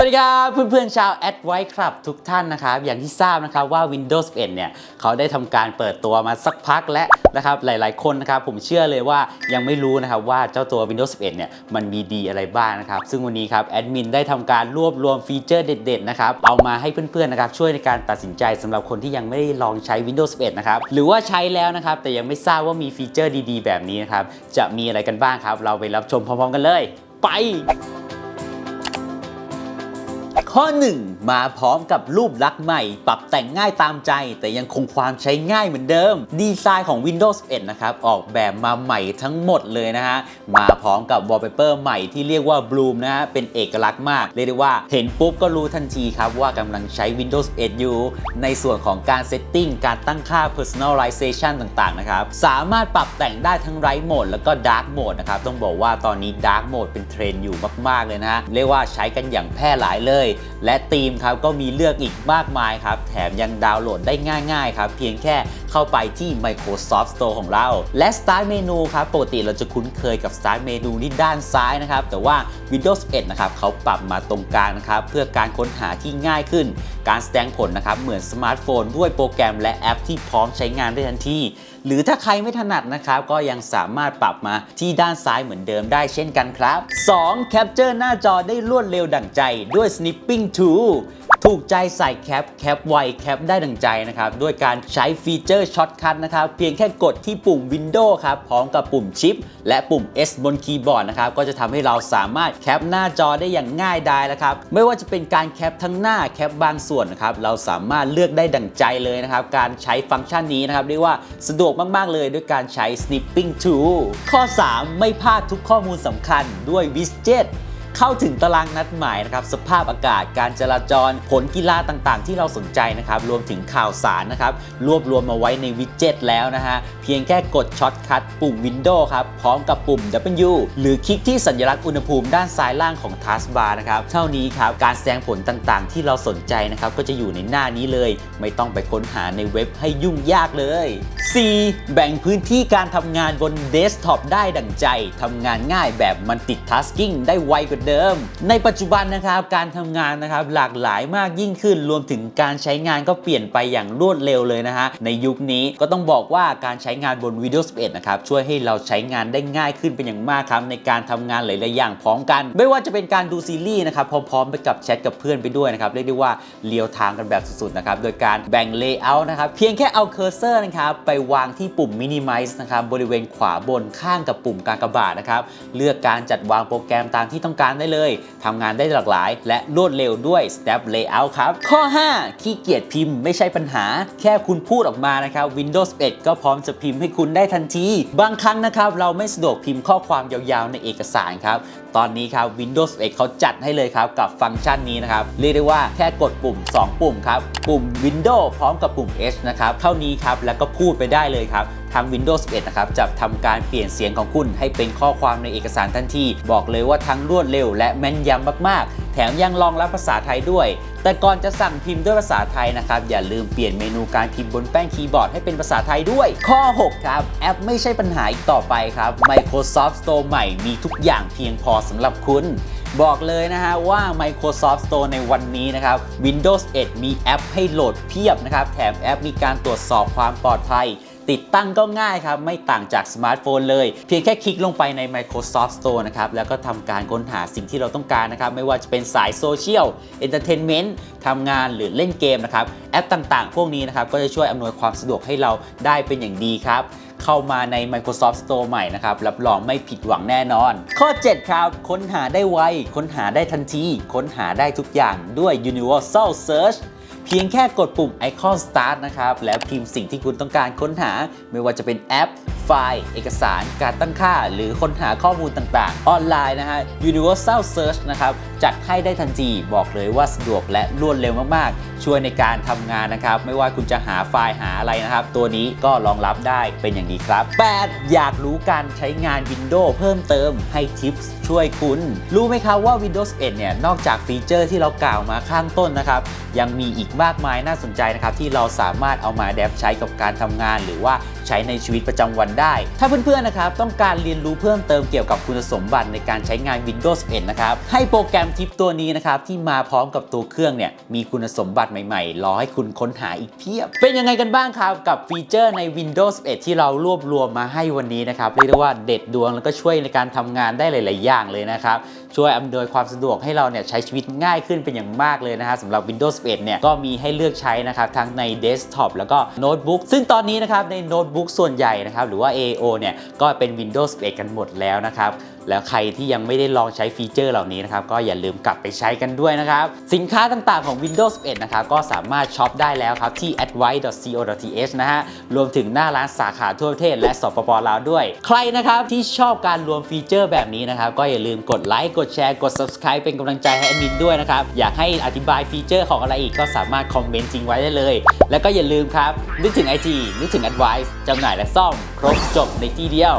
วัสดีครับเพื่อนๆชาวแอดไวครับทุกท่านนะครับอย่างที่ทราบนะครับว่า Windows 11 เนี่ยเขาได้ทำการเปิดตัวมาสักพักแล้วนะครับหลายๆคนนะครับผมเชื่อเลยว่ายังไม่รู้นะครับว่าเจ้าตัว Windows 11 เนี่ยมันมีดีอะไรบ้างนะครับซึ่งวันนี้ครับแอดมินได้ทำการรวบรวมฟีเจอร์เด็ดๆนะครับเอามาให้เพื่อนๆนะครับช่วยในการตัดสินใจสำหรับคนที่ยังไม่ได้ลองใช้ Windows 11 นะครับหรือว่าใช้แล้วนะครับแต่ยังไม่ทราบว่ามีฟีเจอร์ดีๆ แบบนี้นะครับจะมีอะไรกันบ้างครับเราไปรับชมพร้อมๆ กันเลย ไป ข้อ 1 มาพร้อมกับรูปลักษณ์ใหม่ ปรับแต่งง่ายตามใจ แต่ยังคงความใช้ง่ายเหมือนเดิม ดีไซน์ของ Windows 11 นะครับ ออกแบบมาใหม่ทั้งหมดเลยนะฮะ มาพร้อมกับ Wallpaper ใหม่ที่เรียกว่า Bloom นะฮะ เป็นเอกลักษณ์มาก เรียกได้ว่าเห็นปุ๊บก็รู้ทันทีครับ ว่ากำลังใช้ Windows 11 อยู่ ในส่วนของการเซตติ้งการตั้งค่า Personalization ต่างๆ นะครับ สามารถปรับแต่งได้ทั้ง Bright Mode แล้วก็ Dark Mode นะครับ ต้องบอกว่าตอนนี้ Dark Mode เป็นเทรนด์อยู่มากๆเลยนะฮะ เรียกว่าใช้กันอย่างแพร่หลายเลยและธีมครับก็มีเลือกอีกมากมายครับ แถมยังดาวน์โหลดได้ง่ายๆครับเพียงแค่เข้าไปที่ Microsoft Store ของเรา และ Start Menu ครับปกติเราจะคุ้นเคยกับ Start Menu ที่ด้านซ้ายนะครับ แต่ว่า Windows 11 นะครับเขาปรับมาตรงกลางนะครับ เพื่อการค้นหาที่ง่ายขึ้น การแสดงผลนะครับ เหมือนสมาร์ทโฟน ด้วยโปรแกรมและแอปที่พร้อมใช้งานได้ทันทีหรือถ้าใครไม่ถนัดนะครับ ก็ยังสามารถปรับมาที่ด้านซ้ายเหมือนเดิมได้เช่นกันครับ 2. Capture หน้าจอได้รวดเร็วดั่งใจด้วยส nip Snipping t o o ถูกใจใส่แคป แคปไว แคปได้ดังใจนะครับ ด้วยการใช้ฟีเจอร์ช็อตคัทนะครับ เพียงแค่กดที่ปุ่ม Windows ครับ พร้อมกับปุ่มชิป และปุ่ม S บนคีย์บอร์ดนะครับ ก็จะทำให้เราสามารถแคปหน้าจอได้อย่างง่ายดายแล้วครับ ไม่ว่าจะเป็นการแคปทั้งหน้าแคปบางส่วนนะครับ เราสามารถเลือกได้ดังใจเลยนะครับ การใช้ฟังก์ชันนี้นะครับเรียกว่าสะดวกมาก ๆ เลยด้วยการใช้ Snipping Tool ข้อ 3 ไม่พลาดทุกข้อมูลสำคัญด้วย Widget เเข้าถึงตารางนัดหมายนะครับสภาพอากาศการจราจร ผลกีฬาต่างๆ ที่เราสนใจนะครับรวมถึงข่าวสารนะครับรวบรวมมาไว้ในวิดเจ็ตแล้วนะฮะเพียงแค่กดช็อตคัทปุ่ม Windows ครับพร้อมกับปุ่ม W หรือคลิกที่สัญลักษณ์อุณหภูมิด้านซ้ายล่างของ Taskbar นะครับเท่านี้ครับการแสดงผลต่างๆ ที่เราสนใจนะครับก็จะอยู่ในหน้านี้เลย ไม่ต้องไปค้นหาในเว็บให้ยุ่งยากเลย 4. แบ่งพื้นที่การทำงานบนเดสก์ท็อปได้ดั่งใจทำงานง่ายแบบมันติดทัสกิ้งได้ไวกว่าเดิม ในปัจจุบันนะครับการทำงานนะครับหลากหลายมากยิ่งขึ้นรวมถึงการใช้งานก็เปลี่ยนไปอย่างรวดเร็วเลยนะฮะในยุคนี้ก็ต้องบอกว่าการใช้งานบน Windows 11นะครับช่วยให้เราใช้งานได้ง่ายขึ้นเป็นอย่างมากครับในการทำงานหลายๆอย่างพร้อมกัน ไม่ว่าจะเป็นการดูซีรีส์นะครับพร้อมๆไปกับแชทกับเพื่อนไปด้วยนะครับเรียกได้ว่าเลียวทางกันแบบสุดๆนะครับโดยการแบ่งเลเยอร์นะครับเพียงแค่เอาเคอร์เซอร์นะครับไปวางที่ปุ่ม Minimize นะครับบริเวณขวาบนข้างกับปุ่มกากบาทนะครับเลือกการจัดวางโปรแกรมตามที่ต้องการได้เลย ทำงานได้หลากหลาย และรวดเร็วด้วย Step Layout ครับ ข้อ 5 ขี้เกียจพิมพ์ไม่ใช่ปัญหา แค่คุณพูดออกมานะครับ Windows 11 ก็พร้อมจะพิมพ์ให้คุณได้ทันที บางครั้งนะครับเราไม่สะดวกพิมพ์ข้อความยาวๆ ในเอกสารครับ ตอนนี้ครับ Windows 11 เขาจัดให้เลยครับกับฟังก์ชันนี้นะครับ เรียกได้ว่าแค่กดปุ่ม 2 ปุ่มครับ ปุ่ม Windows พร้อมกับปุ่ม H นะครับ เท่านี้ครับ แล้วก็พูดไปได้เลยครับ ทาง Windows 11 นะครับ จะทำการเปลี่ยนเสียงของคุณให้เป็นข้อความในเอกสารทันที บอกเลยว่าทั้งรวดเร็วและแม่นยำมาก ๆ แถมยังรองรับภาษาไทยด้วย แต่ก่อนจะสั่งพิมพ์ด้วยภาษาไทยนะครับ อย่าลืมเปลี่ยนเมนูการพิมพ์บนแป้นคีย์บอร์ดให้เป็นภาษาไทยด้วย ข้อ 6 ครับ แอปไม่ใช่ปัญหาอีกต่อไปครับ Microsoft Store ใหม่มีทุกอย่างเพียงพอสำหรับคุณบอกเลยนะฮะว่า Microsoft Store ในวันนี้นะครับ Windows 11 มีแอปให้โหลดเพียบนะครับ แถมแอปมีการตรวจสอบความปลอดภัย ติดตั้งก็ง่ายครับ ไม่ต่างจากสมาร์ทโฟนเลย เพียงแค่คลิกลงไปใน Microsoft Store นะครับ แล้วก็ทำการค้นหาสิ่งที่เราต้องการนะครับ ไม่ว่าจะเป็นสายโซเชียลเอนเตอร์เทนเมนต์ทำงานหรือเล่นเกมนะครับ แอปต่างๆ พวกนี้นะครับ ก็จะช่วยอำนวยความสะดวกให้เราได้เป็นอย่างดีครับเข้ามาใน Microsoft Store ใหม่นะครับ รับรองไม่ผิดหวังแน่นอน ข้อ 7 ครับ ค้นหาได้ไว ค้นหาได้ทันที ค้นหาได้ทุกอย่างด้วย Universal Search เพียงแค่กดปุ่มไอคอน Start นะครับ แล้วพิมพ์สิ่งที่คุณต้องการค้นหา ไม่ว่าจะเป็นแอป ไฟล์ เอกสาร การตั้งค่า หรือค้นหาข้อมูลต่างๆ ออนไลน์นะฮะ Universal Search นะครับ จัดให้ได้ทันทีบอกเลยว่าสะดวกและรวดเร็วมากๆ ช่วยในการทำงานนะครับ ไม่ว่าคุณจะหาไฟล์หาอะไรนะครับ ตัวนี้ก็รองรับได้เป็นอย่างดีครับ 8. อยากรู้การใช้งาน Windows เพิ่มเติมให้ทิปส์ช่วยคุณ รู้ไหมครับว่า Windows 11 เนี่ย นอกจากฟีเจอร์ที่เรากล่าวมาข้างต้นนะครับ ยังมีอีกมากมายน่าสนใจนะครับ ที่เราสามารถเอามาแดปใช้กับการทำงานหรือว่าใช้ในชีวิตประจำวันได้ ถ้าเพื่อนๆนะครับต้องการเรียนรู้เพิ่มเติมเกี่ยวกับคุณสมบัติในการใช้งาน Windows 11 นะครับให้โปรแกรมทิปตัวนี้นะครับที่มาพร้อมกับตัวเครื่องเนี่ยมีคุณสมบัติใหม่ๆ รอให้คุณค้นหาอีกเพียบ เป็นยังไงกันบ้างครับ กับฟีเจอร์ใน Windows 11 ที่เรารวบรวมมาให้วันนี้นะครับเรียกได้ว่าเด็ดดวงแล้วก็ช่วยในการทำงานได้หลาย ๆ อย่างเลยนะครับช่วยอำนวยความสะดวกให้เราเนี่ยใช้ชีวิตง่ายขึ้นเป็นอย่างมากเลยนะฮะสำหรับ Windows 11 เนี่ยก็มีให้เลือกใช้นะครับทั้งในเดสก์ท็อปแล้วก็โน้ตบุ๊กซึ่งตอนนี้นะครับในโน้ตบุ๊กส่วนใหญ่นะครับหรือว่า AO เนี่ยก็เป็น Windows 11 กันหมดแล้วนะครับ แล้วใครที่ยังไม่ได้ลองใช้ฟีเจอร์เหล่านี้นะครับก็อย่าลืมกลับไปใช้กันด้วยนะครับ สินค้าต่างๆของ Windows 11 นะครับก็สามารถช็อปได้แล้วครับที่ advice.co.th นะฮะรวมถึงหน้าร้านสาขาทั่วประเทศและสปปลาวด้วย ใครนะครับที่ชอบการรวมฟีเจอร์แบบนี้นะครับก็อย่าลืมกดไลค์กดแชร์กด subscribe เป็นกำลังใจให้แอดมินด้วยนะครับอยากให้อธิบายฟีเจอร์ของอะไรอีกก็สามารถคอมเมนต์ทิ้งไว้ได้เลย แล้วก็อย่าลืมครับนึกถึง IG นึกถึง Advice จำหน่ายและซ่อม ครบจบในที่เดียว